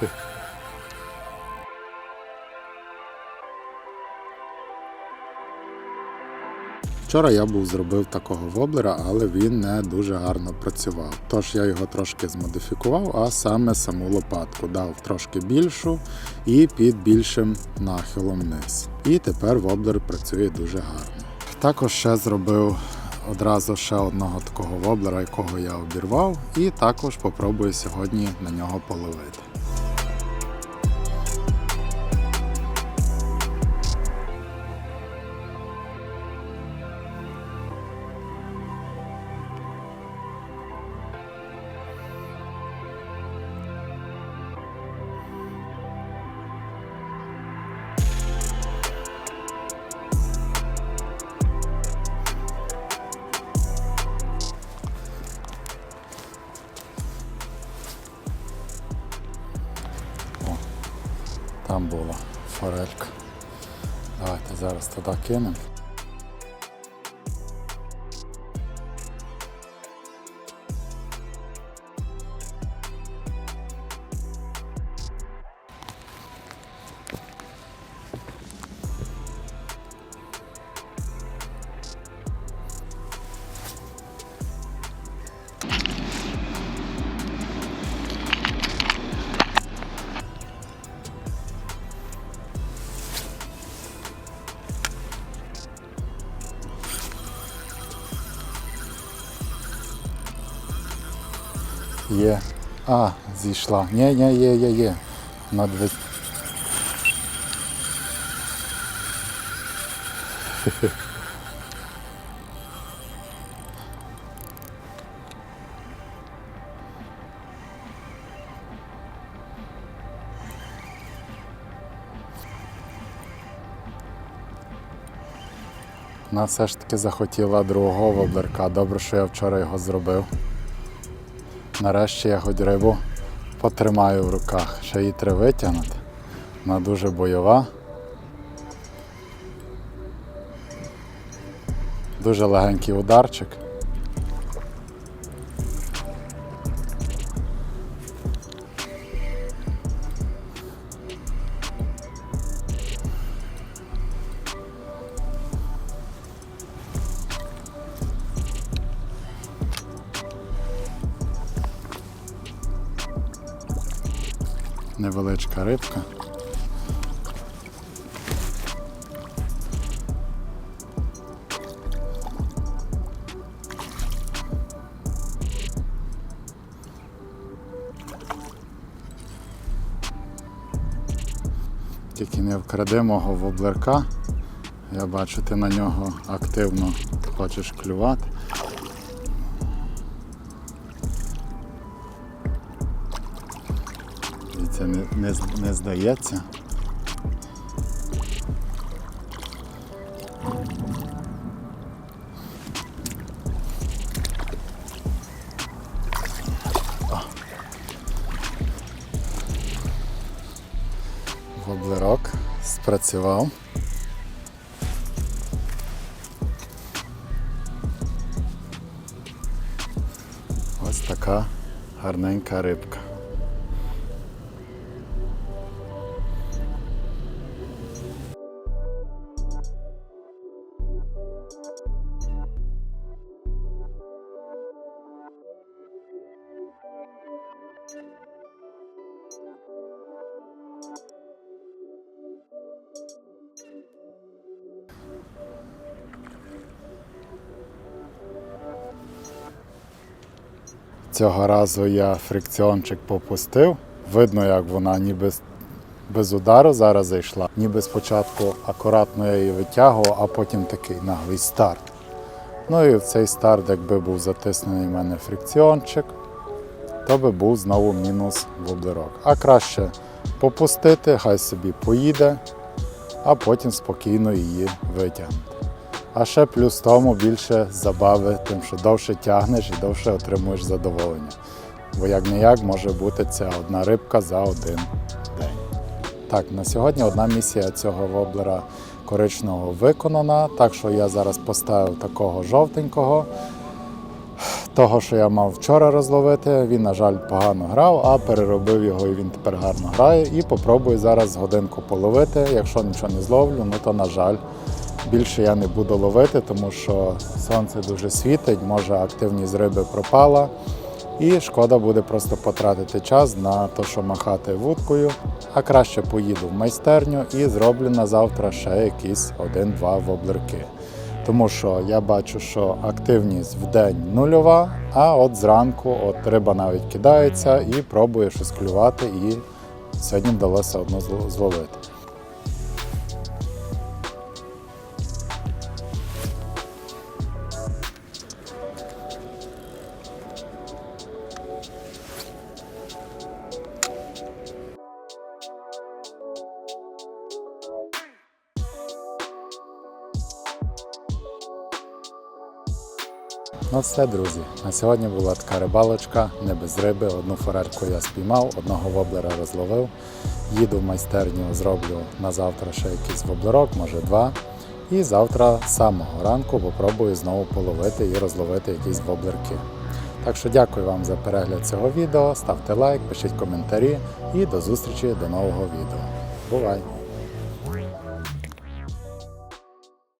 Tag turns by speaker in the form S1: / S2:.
S1: Вчора я був зробив такого воблера, але він не дуже гарно працював. Тож я його трошки змодифікував, а саме саму лопатку дав трошки більшу і під більшим нахилом вниз. І тепер воблер працює дуже гарно. Також ще зробив одразу ще одного такого воблера, якого я обірвав, і також попробую сьогодні на нього половити. Там була форелька. Давайте зараз туди кинемо. Є. А, зійшла. Ні, ні, є, є, є. На дві... Вона все ж таки захотіла другого воблерка. Добре, що я вчора його зробив. Нарешті я хоч рибу потримаю в руках. Ще її треба витягнути. Вона дуже бойова. Дуже легенький ударчик. Невеличка рибка. Тільки не вкради мого воблерка. Я бачу, ти на нього активно хочеш клювати. Це не, не, не здається. Воблерок спрацював. Ось така гарненька рибка. Цього разу я фрикціончик попустив. Видно, як вона ніби без удару зараз зайшла. Ніби спочатку акуратно я її витягував, а потім такий наглий старт. Ну і в цей старт, якби був затиснений в мене фрикціончик, то би був знову мінус воблерок. А краще попустити, хай собі поїде, а потім спокійно її витягнути. А ще плюс тому більше забави, тим, що довше тягнеш і довше отримуєш задоволення. Бо як не як може бути ця одна рибка за один день. Так, на сьогодні одна місія цього воблера коричного виконана, так що я зараз поставив такого жовтенького. того, що я мав вчора розловити, він, на жаль, погано грав, а переробив його і він тепер гарно грає. І попробую зараз годинку половити. Якщо нічого не зловлю, ну то на жаль. Більше я не буду ловити, тому що сонце дуже світить, може активність риби пропала. І шкода буде просто потратити час на те, що махати вудкою, а краще поїду в майстерню і зроблю на завтра ще якісь один-два воблерки. Тому що я бачу, що активність в день нульова, а от зранку от риба навіть кидається і пробує щось клювати, і сьогодні вдалося одну зловити. Ну все, друзі. На сьогодні була така рибалочка, не без риби. Одну форельку я спіймав, одного воблера розловив. Їду в майстерню, зроблю на завтра ще якийсь воблерок, може два. І завтра з самого ранку попробую знову половити і розловити якісь воблерки. Так що дякую вам за перегляд цього відео. Ставте лайк, пишіть коментарі і до зустрічі до нового відео. Бувай!